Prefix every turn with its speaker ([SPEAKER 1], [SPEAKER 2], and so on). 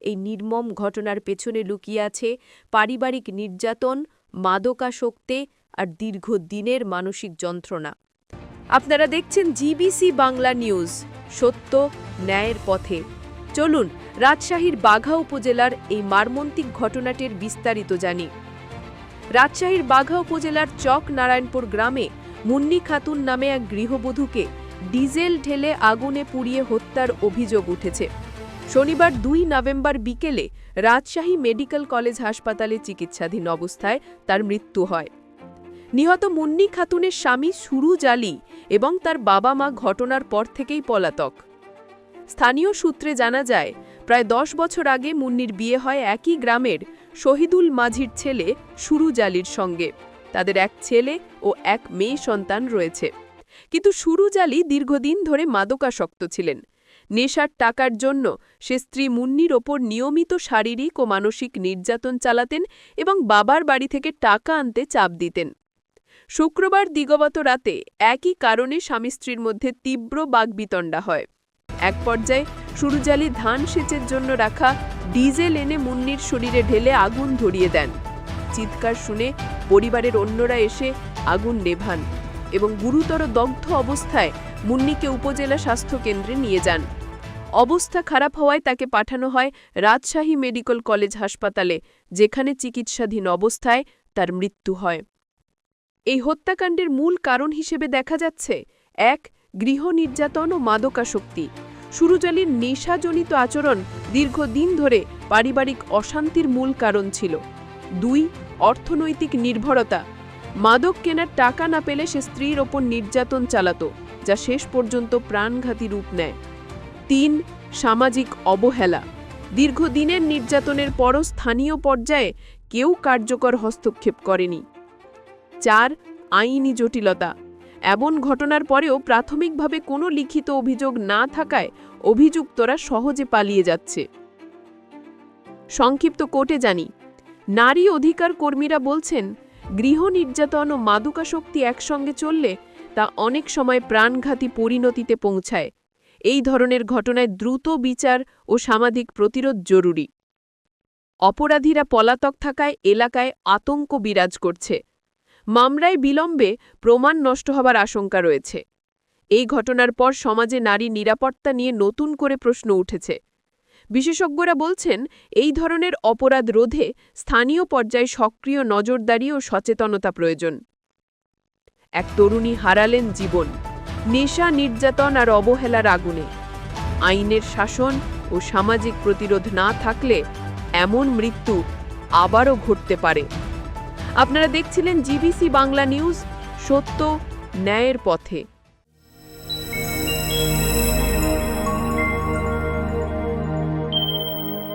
[SPEAKER 1] এই নির্মম ঘটনার পেছনে লুকিয়ে আছে পারিবারিক নির্যাতন, মাদকাসক্তে আর দীর্ঘদিনের মানসিক যন্ত্রণা। আপনারা দেখছেন জিবিসি বাংলা নিউজ, সত্য, ন্যায়ের পথে। চলুন রাজশাহীর বাঘা উপজেলার এই মারমন্তিক ঘটনাটির বিস্তারিত জানি। রাজশাহীর বাঘা উপজেলার চক নারায়ণপুর গ্রামে মুন্নি খাতুন নামে এক গৃহবধূকে ডিজেল ঢেলে আগুনে পুড়িয়ে হত্যার অভিযোগ উঠেছে। শনিবার দুই নভেম্বর বিকেলে রাজশাহী মেডিকেল কলেজ হাসপাতালে চিকিৎসাধীন অবস্থায় তার মৃত্যু হয়। নিহত মুন্নি খাতুনের স্বামী সুরুজ আলী এবং তার বাবা মা ঘটনার পর থেকেই পলাতক। স্থানীয় সূত্রে জানা যায়, প্রায় দশ বছর আগে মুন্নির বিয়ে হয় একই গ্রামের শহীদুল মাঝির ছেলে সুরুজ আলীর সঙ্গে। তাদের এক ছেলে ও এক মেয়ে সন্তান রয়েছে। কিন্তু সুরুজ আলী দীর্ঘদিন ধরে মাদকাসক্ত ছিলেন। নেশার টাকার জন্য সে স্ত্রী মুন্নির ওপর নিয়মিত শারীরিক ও মানসিক নির্যাতন চালাতেন এবং বাবার বাড়ি থেকে টাকা আনতে চাপ দিতেন। শুক্রবার দিগবত রাতে একই কারণে স্বামী স্ত্রীর মধ্যে তীব্র বাগবিতণ্ডা হয়। এক পর্যায়ে সুরুজালি ধান সেচের জন্য রাখা ডিজেল এনে মুন্নির শরীরে ঢেলে আগুন ধরিয়ে দেন। চিৎকার শুনে পরিবারের অন্যরা এসে আগুন নেভান এবং গুরুতর দগ্ধ অবস্থায় মুন্নিকে উপজেলা স্বাস্থ্য কেন্দ্রে নিয়ে যান। অবস্থা খারাপ হওয়ায় তাকে পাঠানো হয় রাজশাহী মেডিকেল কলেজ হাসপাতালে, যেখানে চিকিৎসাধীন অবস্থায় তার মৃত্যু হয়। এই হত্যাকাণ্ডের মূল কারণ হিসেবে দেখা যাচ্ছে, এক, গৃহ নির্যাতন ও মাদকাশক্তি সুরুজালির নেশাজনিত আচরণ দীর্ঘদিন ধরে পারিবারিক অশান্তির মূল কারণ ছিল। দুই, অর্থনৈতিক নির্ভরতা। মাদক কেনার টাকা না পেলে সে স্ত্রীর ওপর নির্যাতন চালাত, যা শেষ পর্যন্ত প্রাণঘাতী রূপ নেয়। তিন, সামাজিক অবহেলা। দীর্ঘদিনের নির্যাতনের পরও স্থানীয় পর্যায়ে কেউ কার্যকর হস্তক্ষেপ করেনি। চার, আইনি জটিলতা। এমন ঘটনার পরেও প্রাথমিকভাবে কোনো লিখিত অভিযোগ না থাকায় অভিযুক্তরা সহজে পালিয়ে যাচ্ছে। সংক্ষিপ্ত কোর্টে জানি, নারী অধিকার কর্মীরা বলছেন, গৃহ নির্যাতন ও মাদকাসক্তি একসঙ্গে চললে তা অনেক সময় প্রাণঘাতী পরিণতিতে পৌঁছায়। এই ধরনের ঘটনায় দ্রুত বিচার ও সামাজিক প্রতিরোধ জরুরি। অপরাধীরা পলাতক থাকায় এলাকায় আতঙ্ক বিরাজ করছে। মামলায় বিলম্বে প্রমাণ নষ্ট হবার আশঙ্কা রয়েছে। এই ঘটনার পর সমাজে নারী নিরাপত্তা নিয়ে নতুন করে প্রশ্ন উঠেছে। বিশেষজ্ঞরা বলছেন, এই ধরনের অপরাধ রোধে স্থানীয় পর্যায়ে সক্রিয় নজরদারি ও সচেতনতা প্রয়োজন। এক তরুণী হারালেন জীবন। নেশা, নির্যাতন আর অবহেলার আগুনে। আইনের শাসন ও সামাজিক প্রতিরোধ না থাকলে এমন মৃত্যু আবারও ঘটতে পারে। আপনারা দেখছিলেন জিবিসি বাংলা নিউজ সত্য, ন্যায়ের পথে।